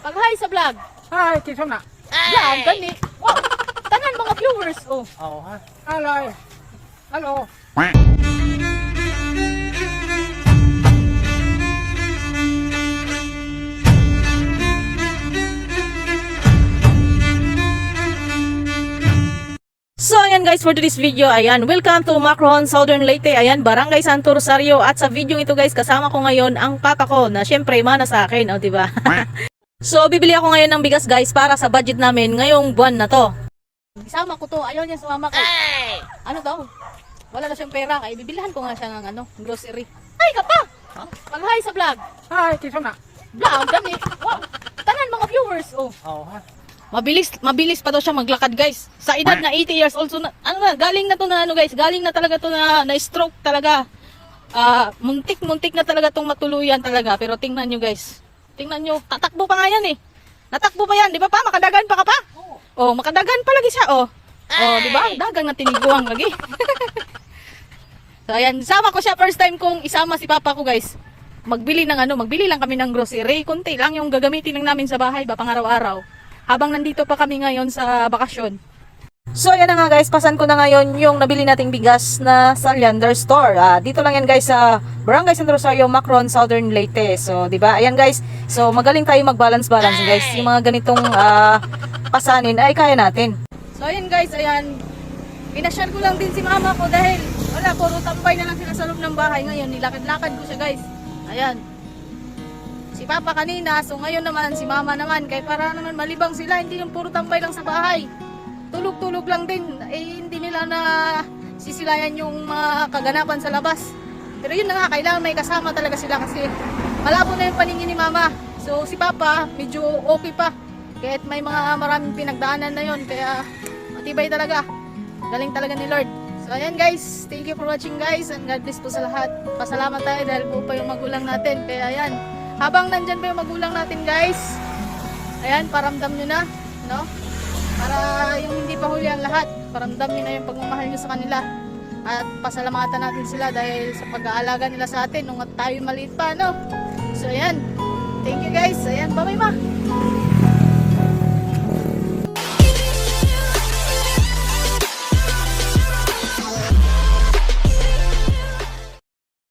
Pag-hi sa vlog. Hi, kiso na. Yan, gani. Wow. Tanan mga viewers. Oh. Oo ha. Hello. Hello. So ayan guys for today's video, ayan, welcome to Macron, Southern Leyte, ayan, Barangay Santo Rosario at sa video ito guys, kasama ko ngayon ang papa ko na syempre mana sa akin, o diba? so bibili ako ngayon ng bigas guys para sa budget namin ngayong buwan na to. Isama ko to, ayaw niya sumama ko. Ano daw? Wala na siyang pera, kaya bibilihan ko nga siya ng ano, grocery. Ay ka pa! Mag-hi sa vlog. Hi, kiso na. Vlog, gani. Wow. Tanan mga viewers, oh. Oo ha. Mabilis, mabilis pa daw siya maglakad, guys. Sa edad na 80 years old, so na, ano na, galing na to na, ano guys, galing na talaga to na, na stroke talaga. Ah, muntik, muntik na talaga tong matuluyan talaga. Pero tingnan nyo, guys. Tingnan nyo, tatakbo pa nga yan eh. Natakbo pa yan, di ba pa? Makadagan pa ka pa? Oh, makadagan pa lagi siya, oh. Oh, di ba? Dagang na tiniguang lagi. so, ayan, sama ko siya first time kong isama si papa ko, guys. Magbili ng ano, magbili lang kami ng grocery. Kunti lang yung gagamitin lang namin sa bahay ba, pang araw-araw. Habang nandito pa kami ngayon sa bakasyon. So, ayan na nga guys, pasan ko na ngayon yung nabili nating bigas na sa Leander Store. Ah, dito lang yan guys sa Barangay San Rosario, Macron, Southern Leyte. So, di ba? Ayan guys. So, magaling tayo mag-balance-balance guys. Yung mga ganitong ah, pasanin ay kaya natin. So, ayan guys, ayan. Pinasyal ko lang din si mama ko dahil wala, puro tambay na lang sila sa loob ng bahay ngayon. Nilakad-lakad ko siya guys. Ayan. Si Papa kanina, so ngayon naman si Mama naman. Kaya para naman malibang sila, hindi yung puro tambay lang sa bahay. Tulog-tulog lang din. Eh, hindi nila na sisilayan yung mga kaganapan sa labas. Pero yun na nga, kailangan may kasama talaga sila kasi malabo na yung paningin ni Mama. So si Papa, medyo okay pa. Kahit may mga maraming pinagdaanan na yon kaya matibay talaga. Galing talaga ni Lord. So ayan guys, thank you for watching guys and God bless po sa lahat. Pasalamat tayo dahil po pa yung magulang natin. Kaya ayan, habang nandyan pa yung magulang natin guys, ayan, paramdam nyo na, no? Para yung hindi pa huli ang lahat, paramdam nyo na yung pagmamahal nyo sa kanila. At pasalamatan natin sila dahil sa pag-aalaga nila sa atin nung tayo maliit pa, no? So ayan, thank you guys. Ayan, bye-bye ma.